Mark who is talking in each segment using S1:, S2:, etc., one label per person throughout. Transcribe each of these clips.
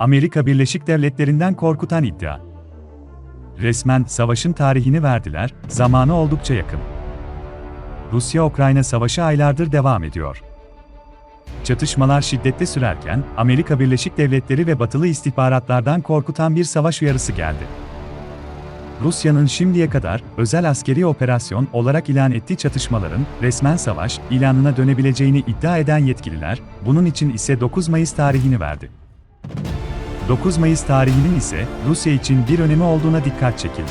S1: Amerika Birleşik Devletleri'nden korkutan iddia. Resmen savaşın tarihini verdiler, zamanı oldukça yakın. Rusya-Ukrayna savaşı aylardır devam ediyor. Çatışmalar şiddetli sürerken, Amerika Birleşik Devletleri ve batılı istihbaratlardan korkutan bir savaş uyarısı geldi. Rusya'nın şimdiye kadar özel askeri operasyon olarak ilan ettiği çatışmaların resmen savaş ilanına dönebileceğini iddia eden yetkililer, bunun için ise 9 Mayıs tarihini verdi. 9 Mayıs tarihinin ise Rusya için bir önemi olduğuna dikkat çekildi.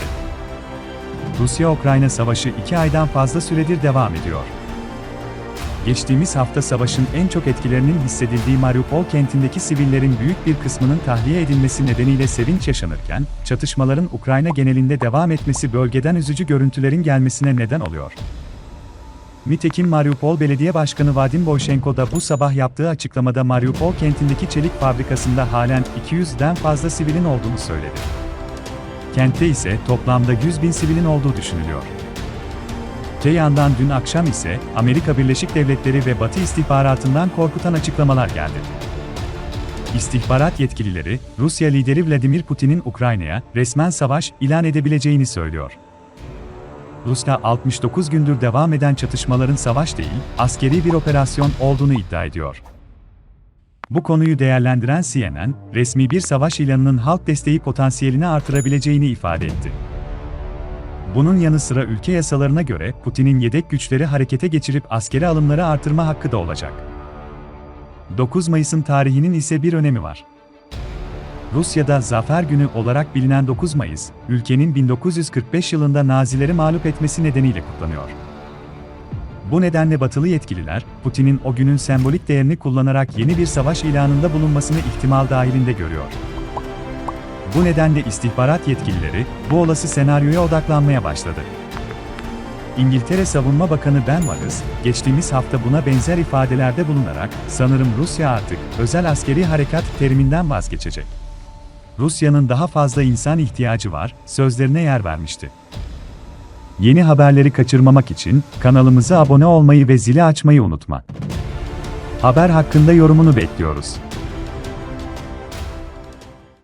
S1: Rusya-Ukrayna savaşı 2 aydan fazla süredir devam ediyor. Geçtiğimiz hafta savaşın en çok etkilerinin hissedildiği Mariupol kentindeki sivillerin büyük bir kısmının tahliye edilmesi nedeniyle sevinç yaşanırken, çatışmaların Ukrayna genelinde devam etmesi bölgeden üzücü görüntülerin gelmesine neden oluyor. Nitekim Mariupol Belediye Başkanı Vadim Boychenko da bu sabah yaptığı açıklamada Mariupol kentindeki çelik fabrikasında halen 200'den fazla sivilin olduğunu söyledi. Kentte ise toplamda 100 bin sivilin olduğu düşünülüyor. Öte yandan dün akşam ise Amerika Birleşik Devletleri ve Batı istihbaratından korkutan açıklamalar geldi. İstihbarat yetkilileri, Rusya lideri Vladimir Putin'in Ukrayna'ya resmen savaş ilan edebileceğini söylüyor. Rusya 69 gündür devam eden çatışmaların savaş değil, askeri bir operasyon olduğunu iddia ediyor. Bu konuyu değerlendiren CNN, resmi bir savaş ilanının halk desteği potansiyelini artırabileceğini ifade etti. Bunun yanı sıra ülke yasalarına göre Putin'in yedek güçleri harekete geçirip askeri alımları artırma hakkı da olacak. 9 Mayıs'ın tarihinin ise bir önemi var. Rusya'da Zafer Günü olarak bilinen 9 Mayıs, ülkenin 1945 yılında Nazileri mağlup etmesi nedeniyle kutlanıyor. Bu nedenle batılı yetkililer, Putin'in o günün sembolik değerini kullanarak yeni bir savaş ilanında bulunmasını ihtimal dahilinde görüyor. Bu nedenle istihbarat yetkilileri, bu olası senaryoya odaklanmaya başladı. İngiltere Savunma Bakanı Ben Wallace, geçtiğimiz hafta buna benzer ifadelerde bulunarak, sanırım Rusya artık özel askeri harekat teriminden vazgeçecek. Rusya'nın daha fazla insan ihtiyacı var, sözlerine yer vermişti. Yeni haberleri kaçırmamak için kanalımıza abone olmayı ve zili açmayı unutma. Haber hakkında yorumunu bekliyoruz.